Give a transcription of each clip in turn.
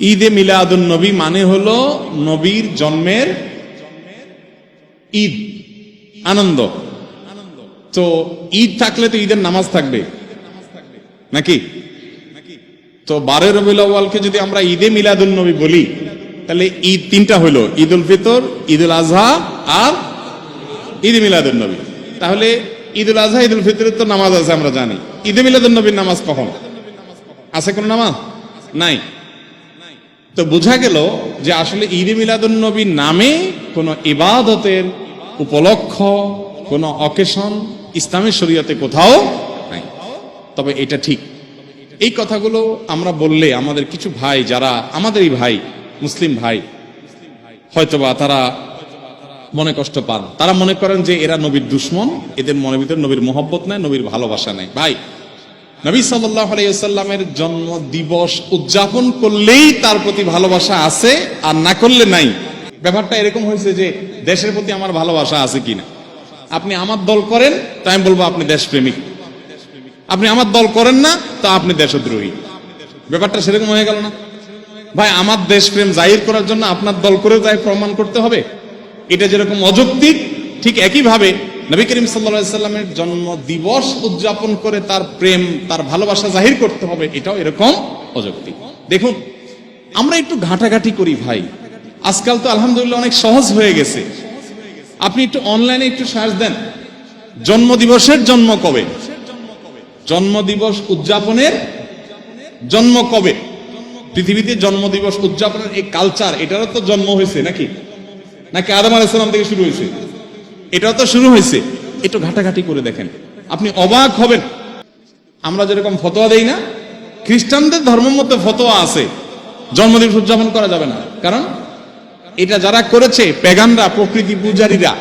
ঈদে মিলাদুন নবী মানে হলো নবীর জন্মের ঈদ, আনন্দ। তো ঈদ থাকলে তো ঈদের নামাজ থাকবে। নাকি? তো বারো রবিউল আউয়ালকে যদি আমরা ঈদে মিলাদুন নবী বলি, তাহলে ঈদ তিনটা হলো ঈদ উল ফিতর ঈদ উল আজহা আর ঈদ মিলাদুন নবী। তাহলে ঈদ উল আজহা ঈদ উল ফিতরের তো নামাজ আছে, আমরা জানি। ঈদে মিলাদুন নবীর নামাজ কখন? আছে কোন নামাজ? নাই। তো বোঝা গেল যে আসলে ঈদে মিলাদুন নবীর নামে কোনো ইবাদতের উপলক্ষ, কোন অকেশন ইসলামের শরীয়তে কোথাও নাই। তবে এটা ঠিক। এই কথাগুলো আমরা বললে আমাদের কিছু ভাই যারা, আমাদেরই ভাই, মুসলিম ভাই, হয়তোবা তারা মনে কষ্ট পান। তারা মনে করেন যে এরা নবীর দুশ্মন, এদের মনে ভিতরে নবীর মোহব্বত নেই, নবীর ভালোবাসা নেই। ভাই নবী সাল্লাহ আলাইসাল্লামের জন্ম দিবস উদযাপন করলেই তার প্রতি ভালোবাসা আছে আর না করলে নাই। ব্যাপারটা এরকম হয়েছে যে দেশের প্রতি আমার ভালোবাসা আছে কিনা। আপনি আমার দল করেন তাই আমি বলব আপনি দেশপ্রেমিক। আপনি আমার দল করেন না, তা আপনি দেশদ্রোহী। ব্যাপারটা সেরকম হয়ে গেল না। ভাই, আমার দেশপ্রেম জাহির করার জন্য আপনার দল করে তাই প্রমাণ করতে হবে। এটা যেরকম অযৌক্তিক, ঠিক একইভাবে নবী করিম সাল্লামের জন্ম দিবস উদযাপন করে তার প্রেম, তার ভালোবাসা জাহির করতে হবে, এটাও এরকম অযৌক্তিক দেখুন, আমরা একটু ঘাটাঘাটি করি ভাই। আজকাল তো আলহামদুলিল্লাহ অনেক সহজ হয়ে গেছে। আপনি একটু অনলাইনে একটু সার্চ দেন জন্ম দিবসের জন্ম কবে? জন্মদিবস উদযাপনের জন্ম কবে? পৃথিবীতে জন্মদিবস উদযাপনের এই কালচার এটারও তো জন্ম হয়েছে নাকি? নাকি আদম আলাইসালাম থেকে শুরু হয়েছে? এটাও তো শুরু হয়েছে। একটু ঘাটাঘাটি করে দেখেন। আপনি অবাক হবেন। আমরা যেরকম ফতোয়া দেই না, খ্রিস্টানদের ধর্ম মধ্যে ফতোয়া আছে। জন্মদিবস উদযাপন করা যাবে না। কারণ এটা যারা করেছে, পেগানরা, প্রকৃতি পূজারীরা,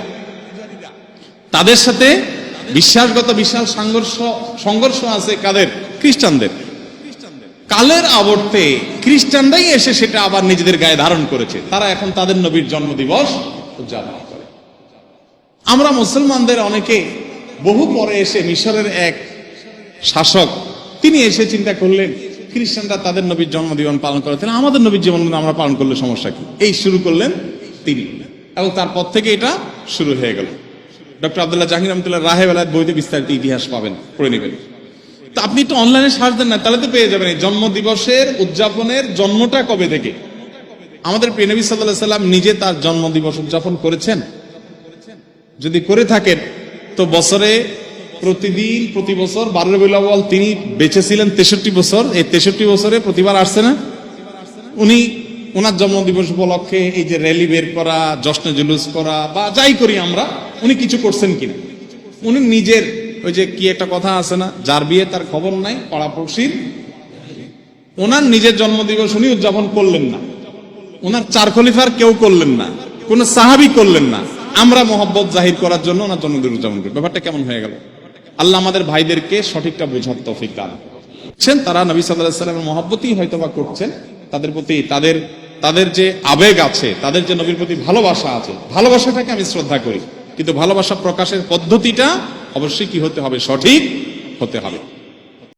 তাদের সাথে বিশ্বাসগত, বিশাল সংঘর্ষ সংঘর্ষ আছে কাদের? খ্রিস্টানদের। কালের আবর্তে খ্রিস্টানরাই এসে সেটা আবার নিজেদের গায়ে ধারণ করেছে। তারা এখন তাদের নবীর জন্মদিবস উদযাপন। আমরা মুসলমানদের অনেকে বহু পরে এসে মিশরের এক শাসক, তিনি এসে চিন্তা করলেন, খ্রিস্টানরা তাদের নবীর জন্মদিবস পালন করে। তাহলে আমাদের নবীর জীবন আমরা পালন করলে সমস্যা কি? এই শুরু করলেন তিনি। এবং তারপর থেকে এটা শুরু হয়ে গেল। ডক্টর আবদুল্লাহ জাহির রহমতুল্লাহ রাহেব আলাদ বইতে বিস্তারিত ইতিহাস পাবেন, পড়ে নেবেন। তো আপনি তো অনলাইনে সার্চ দেন না, তাহলে তো পেয়ে যাবেন এই জন্ম দিবসের উদযাপনের জন্মটা কবে থেকে? আমাদের প্রিয় নবী সাল্লাহ সাল্লাম নিজে তার জন্মদিবস উদযাপন করেছেন। যদি করে থাকেন, তো বছরে প্রতিদিন, প্রতি বছর বারো আউয়াল তিনি বেঁচে ছিলেন তেষট্টি বছর। এই তেষট্টি বছরে প্রতিবার আসছে না? উনি ওনার জন্মদিবস উপলক্ষে এই যে র্যালি বের করা, জশ্নে জুলুস করা বা যাই করি আমরা, উনি কিছু করছেন কিনা? উনি নিজের ওই যে কি একটা কথা আছে না, যার বিয়ে তার খবর নাই, পাড়াপড়শির। ওনার নিজের জন্মদিবস উনি উদযাপন করলেন না। ওনার চার খলিফার কেউ করলেন না। কোন সাহাবি করলেন না। আমরা মোহাব্বত জাহির করার জন্য ওনার জন্মদিন উদযাপন করি। ব্যাপারটা কেমন হয়ে গেল? আল্লাহ আমাদের ভাইদেরকে সঠিকটা বোঝার তৌফিক দান তারা নবী সাল্লাহ সাল্লামের মহাব্বতই হয়তো বা করছেন। তাদের প্রতি তাদের তাদের যে আবেগ আছে, তাদের যে নবীর প্রতি ভালোবাসা আছে, ভালোবাসাটাকে আমি শ্রদ্ধা করি। কিন্তু ভালোবাসা প্রকাশের পদ্ধতিটা অবশ্যই কি হতে হবে? সঠিক হতে হবে।